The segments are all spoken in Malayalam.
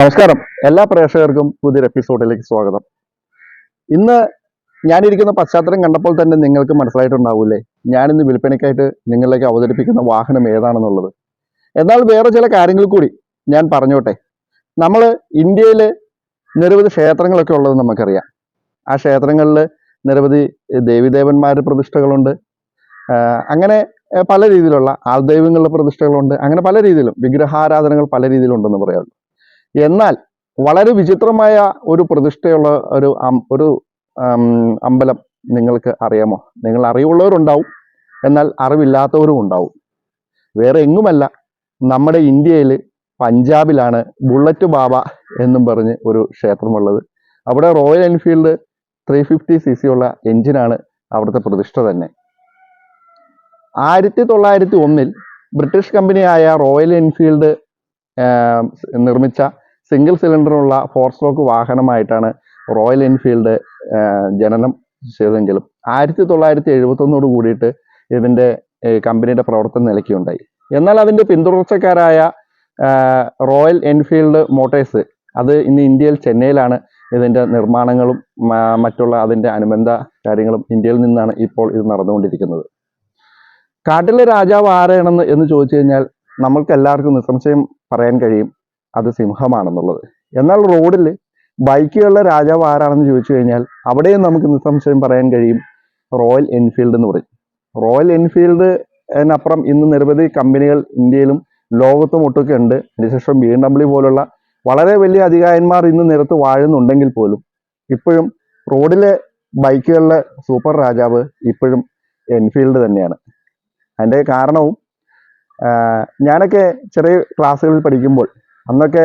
നമസ്കാരം. എല്ലാ പ്രേക്ഷകർക്കും പുതിയൊരു എപ്പിസോഡിലേക്ക് സ്വാഗതം. ഇന്ന് ഞാനിരിക്കുന്ന പശ്ചാത്തലം കണ്ടപ്പോൾ തന്നെ നിങ്ങൾക്ക് മനസ്സിലായിട്ടുണ്ടാവില്ലേ? ഞാനിന്ന് വിൽപ്പനയ്ക്കായിട്ട് നിങ്ങളിലേക്ക് അവതരിപ്പിക്കുന്ന വാഹനം ഏതാണെന്നുള്ളത്. എന്നാൽ വേറെ ചില കാര്യങ്ങൾ കൂടി ഞാൻ പറഞ്ഞോട്ടെ. നമ്മൾ ഇന്ത്യയിൽ നിരവധി ക്ഷേത്രങ്ങളൊക്കെ ഉള്ളത് നമുക്കറിയാം. ആ ക്ഷേത്രങ്ങളിൽ നിരവധി ദേവിദേവന്മാരുടെ പ്രതിഷ്ഠകളുണ്ട്. അങ്ങനെ പല രീതിയിലുള്ള ആൾദൈവങ്ങളുടെ പ്രതിഷ്ഠകളുണ്ട്. അങ്ങനെ പല രീതിയിലും വിഗ്രഹാരാധനകൾ പല രീതിയിലുണ്ടെന്ന് പറയാറുണ്ട്. എന്നാൽ വളരെ വിചിത്രമായ ഒരു പ്രതിഷ്ഠയുള്ള ഒരു ഒരു അമ്പലം നിങ്ങൾക്ക് അറിയാമോ? നിങ്ങൾ അറിവുള്ളവരുണ്ടാവും എന്നാൽ അറിവില്ലാത്തവരും ഉണ്ടാവും. വേറെ എങ്ങുമല്ല നമ്മുടെ ഇന്ത്യയിൽ പഞ്ചാബിലാണ് ബുള്ളറ്റ് ബാബ എന്നും പറഞ്ഞ് ഒരു ക്ഷേത്രമുള്ളത്. അവിടെ Royal Enfield three fifty C C ഉള്ള എഞ്ചിനാണ് അവിടുത്തെ പ്രതിഷ്ഠ തന്നെ. ആയിരത്തി തൊള്ളായിരത്തി ഒന്നിൽ ബ്രിട്ടീഷ് കമ്പനിയായ റോയൽ എൻഫീൽഡ് നിർമ്മിച്ച സിംഗിൾ സിലിണ്ടറുള്ള ഫോർ സ്ട്രോക്ക് വാഹനമായിട്ടാണ് റോയൽ എൻഫീൽഡ് ജനനം ചെയ്തെങ്കിലും ആയിരത്തി തൊള്ളായിരത്തി എഴുപത്തൊന്നോട് കൂടിയിട്ട് ഇതിന്റെ കമ്പനിയുടെ പ്രവർത്തനം നിലയ്ക്കുണ്ടായി എന്നാൽ അതിന്റെ പിന്തുടർച്ചക്കാരായ റോയൽ എൻഫീൽഡ് മോട്ടേഴ്സ് അത് ഇന്ന് ഇന്ത്യയിൽ ചെന്നൈയിലാണ് ഇതിന്റെ നിർമ്മാണങ്ങളും മറ്റുള്ള അതിന്റെ അനുബന്ധ കാര്യങ്ങളും ഇന്ത്യയിൽ നിന്നാണ് ഇപ്പോൾ ഇത് നടന്നുകൊണ്ടിരിക്കുന്നത്. കാട്ടിലെ രാജാവ് ആരാണെന്ന് എന്ന് ചോദിച്ചു കഴിഞ്ഞാൽ നമ്മൾക്ക് എല്ലാവർക്കും നിസ്സംശയം പറയാൻ കഴിയും. അത് സിംഹമാണെന്നുള്ളത്. എന്നാൽ റോഡിൽ ബൈക്കുകളുടെ രാജാവ് ആരാണെന്ന് ചോദിച്ചു കഴിഞ്ഞാൽ അവിടെയും നമുക്ക് നിസ്സംശയം പറയാൻ കഴിയും റോയൽ എൻഫീൽഡ് എന്ന് പറയും. റോയൽ എൻഫീൽഡ് അതിനപ്പുറം ഇന്ന് നിരവധി കമ്പനികൾ ഇന്ത്യയിലും ലോകത്തും ഒട്ടൊക്കെ ഉണ്ട്. അതിനുശേഷം ബി എം ഡബ്ല്യു പോലുള്ള വളരെ വലിയ അധികാരന്മാർ ഇന്ന് നിരത്ത് വാഴുന്നുണ്ടെങ്കിൽ പോലും ഇപ്പോഴും റോഡിലെ ബൈക്കുകളിലെ സൂപ്പർ രാജാവ് ഇപ്പോഴും എൻഫീൽഡ് തന്നെയാണ്. അതിന്റെ കാരണവും ഞാനൊക്കെ ചെറിയ ക്ലാസ്സുകളിൽ പഠിക്കുമ്പോൾ അന്നൊക്കെ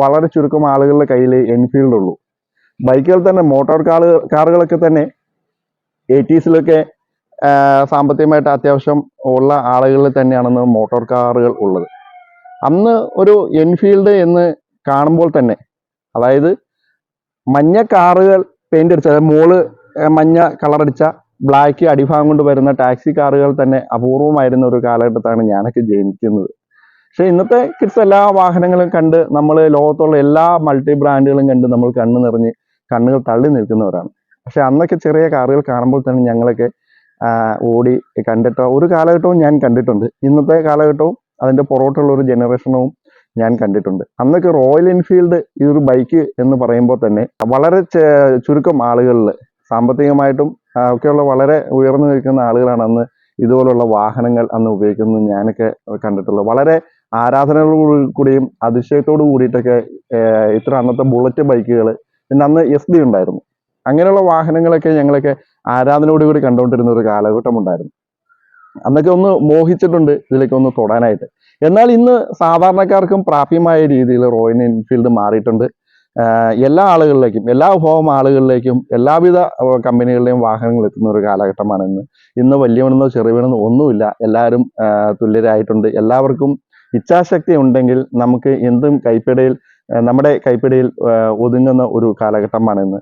വളരെ ചുരുക്കം ആളുകളുടെ കയ്യിൽ എൻഫീൽഡ് ഉള്ളൂ. ബൈക്കുകൾ തന്നെ മോട്ടോർ കാറ് കാറുകളൊക്കെ തന്നെ എയ്റ്റീസിലൊക്കെ സാമ്പത്തികമായിട്ട് അത്യാവശ്യം ഉള്ള ആളുകളിൽ തന്നെയാണെന്ന് മോട്ടോർ കാറുകൾ ഉള്ളത്. അന്ന് ഒരു എൻഫീൽഡ് എന്ന് കാണുമ്പോൾ തന്നെ അതായത് മഞ്ഞ കാറുകൾ പെയിന്റ് അടിച്ച മോൾ മഞ്ഞ കളറടിച്ച ബ്ലാക്ക് അടിഭാഗം കൊണ്ട് വരുന്ന ടാക്സി കാറുകൾ തന്നെ അപൂർവമായിരുന്ന ഒരു കാലഘട്ടത്താണ് ഞാനൊക്കെ ജനിക്കുന്നത്. പക്ഷെ ഇന്നത്തെ കിഡ്സ് എല്ലാ വാഹനങ്ങളും കണ്ട് നമ്മൾ ലോകത്തുള്ള എല്ലാ മൾട്ടി ബ്രാൻഡുകളും കണ്ട് നമ്മൾ കണ്ണു നിറഞ്ഞ് കണ്ണുകൾ തള്ളി നിൽക്കുന്നവരാണ്. പക്ഷെ അന്നൊക്കെ ചെറിയ കാറുകൾ കാണുമ്പോൾ തന്നെ ഞങ്ങളൊക്കെ ഓടി കണ്ടിട്ട ഒരു കാലഘട്ടവും ഞാൻ കണ്ടിട്ടുണ്ട്. ഇന്നത്തെ കാലഘട്ടവും അതിന്റെ പുറകോട്ടുള്ള ഒരു ജനറേഷനും ഞാൻ കണ്ടിട്ടുണ്ട്. അന്നൊക്കെ റോയൽ എൻഫീൽഡ് ഈ ഒരു ബൈക്ക് എന്ന് പറയുമ്പോൾ തന്നെ വളരെ ചുരുക്കം ആളുകളിൽ സാമ്പത്തികമായിട്ടും ഒക്കെയുള്ള വളരെ ഉയർന്നു നിൽക്കുന്ന ആളുകളാണ് അന്ന് ഇതുപോലുള്ള വാഹനങ്ങൾ അന്ന് ഉപയോഗിക്കുന്നത് ഞാനൊക്കെ കണ്ടിട്ടുള്ളത്. വളരെ ആരാധനകളോട് കൂടിയും അതിശയത്തോടു കൂടിയിട്ടൊക്കെ ഇത്ര അന്നത്തെ ബുള്ളറ്റ് ബൈക്കുകൾ പിന്നെ അന്ന് എസ് ഡി ഉണ്ടായിരുന്നു. അങ്ങനെയുള്ള വാഹനങ്ങളൊക്കെ ഞങ്ങളൊക്കെ ആരാധനയോട് കൂടി കണ്ടുകൊണ്ടിരുന്ന ഒരു കാലഘട്ടം ഉണ്ടായിരുന്നു. അന്നൊക്കെ ഒന്ന് മോഹിച്ചിട്ടുണ്ട് ഇതിലേക്ക് ഒന്ന് തൊടാനായിട്ട്. എന്നാൽ ഇന്ന് സാധാരണക്കാർക്കും പ്രാപ്യമായ രീതിയിൽ റോയൽ എൻഫീൽഡ് മാറിയിട്ടുണ്ട്. എല്ലാ ആളുകളിലേക്കും എല്ലാ ഹോം ആളുകളിലേക്കും എല്ലാവിധ കമ്പനികളിലെയും വാഹനങ്ങൾ എത്തുന്ന ഒരു കാലഘട്ടമാണ് ഇന്ന്. ഇന്ന് വലിയവനെന്നോ ചെറിയവനെന്നോ ഒന്നുമില്ല. എല്ലാവരും തുല്യരായിട്ടുണ്ട്. എല്ലാവർക്കും ഇച്ഛാശക്തി ഉണ്ടെങ്കിൽ നമുക്ക് എന്തും കൈപ്പിടയിൽ നമ്മുടെ കൈപ്പിടയിൽ ഒതുങ്ങുന്ന ഒരു കാലഘട്ടമാണ് ഇന്ന്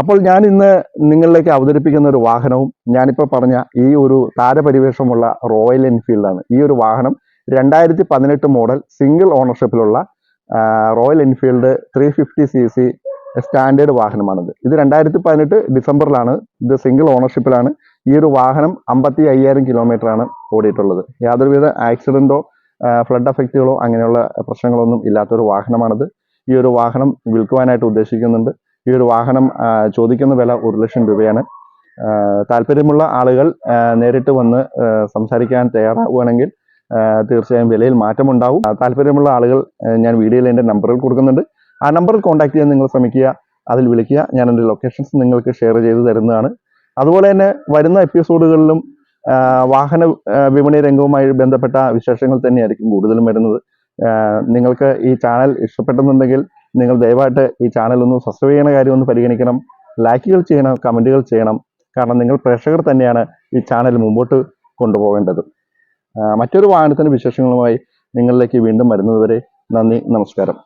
അപ്പോൾ ഞാൻ ഇന്ന് നിങ്ങളിലേക്ക് അവതരിപ്പിക്കുന്ന ഒരു വാഹനവും ഞാനിപ്പോൾ പറഞ്ഞ ഈ ഒരു താരപരിവേഷമുള്ള റോയൽ എൻഫീൽഡാണ്. ഈ ഒരു വാഹനം രണ്ടായിരത്തി പതിനെട്ട് model single ഓണർഷിപ്പിലുള്ള Royal Enfield three fifty C C standard വാഹനമാണിത്. ഇത് രണ്ടായിരത്തി പതിനെട്ട് ഡിസംബറിലാണ് ഇത് സിംഗിൾ ഓണർഷിപ്പിലാണ് ഈ ഒരു വാഹനം അമ്പത്തി അയ്യായിരം ആണ് ഓടിയിട്ടുള്ളത്. യാതൊരുവിധ ആക്സിഡന്റോ ഫ്ലഡ് എഫക്റ്റുകളോ അങ്ങനെയുള്ള പ്രശ്നങ്ങളൊന്നും ഇല്ലാത്തൊരു വാഹനമാണിത്. ഈ ഒരു വാഹനം വിൽക്കുവാനായിട്ട് ഉദ്ദേശിക്കുന്നുണ്ട്. ഈ ഒരു വാഹനം ചോദിക്കുന്ന വില ഒരു ലക്ഷം രൂപയാണ്. താല്പര്യമുള്ള ആളുകൾ നേരിട്ട് വന്ന് സംസാരിക്കാൻ തയ്യാറാവുകയാണെങ്കിൽ തീർച്ചയായും വിലയിൽ മാറ്റമുണ്ടാവും. താല്പര്യമുള്ള ആളുകൾ ഞാൻ വീഡിയോയിൽ എന്റെ നമ്പറുകൾ കൊടുക്കുന്നുണ്ട്. ആ നമ്പറിൽ കോൺടാക്ട് ചെയ്യാൻ നിങ്ങൾ ശ്രമിക്കുക. അതിൽ വിളിക്കുക. ഞാൻ എന്റെ ലൊക്കേഷൻസ് നിങ്ങൾക്ക് ഷെയർ ചെയ്ത് തരുന്നതാണ്. അതുപോലെ തന്നെ വരുന്ന എപ്പിസോഡുകളിലും വാഹന വിപണി രംഗവുമായി ബന്ധപ്പെട്ട വിശേഷങ്ങൾ തന്നെയായിരിക്കും കൂടുതലും വരുന്നത്. നിങ്ങൾക്ക് ഈ ചാനൽ ഇഷ്ടപ്പെട്ടെന്നുണ്ടെങ്കിൽ നിങ്ങൾ ദയവായിട്ട് ഈ ചാനൽ ഒന്ന് സബ്സ്ക്രൈബ് ചെയ്യുന്ന കാര്യം ഒന്ന് പരിഗണിക്കണം. ലൈക്കുകൾ ചെയ്യണം കമന്റുകൾ ചെയ്യണം. കാരണം നിങ്ങൾ പ്രേക്ഷകർ തന്നെയാണ് ഈ ചാനൽ മുമ്പോട്ട് കൊണ്ടുപോകേണ്ടത്. മറ്റൊരു വാഹനത്തിന്റെ വിശേഷങ്ങളുമായി നിങ്ങളിലേക്ക് വീണ്ടും വരുന്നതുവരെ നന്ദി നമസ്കാരം.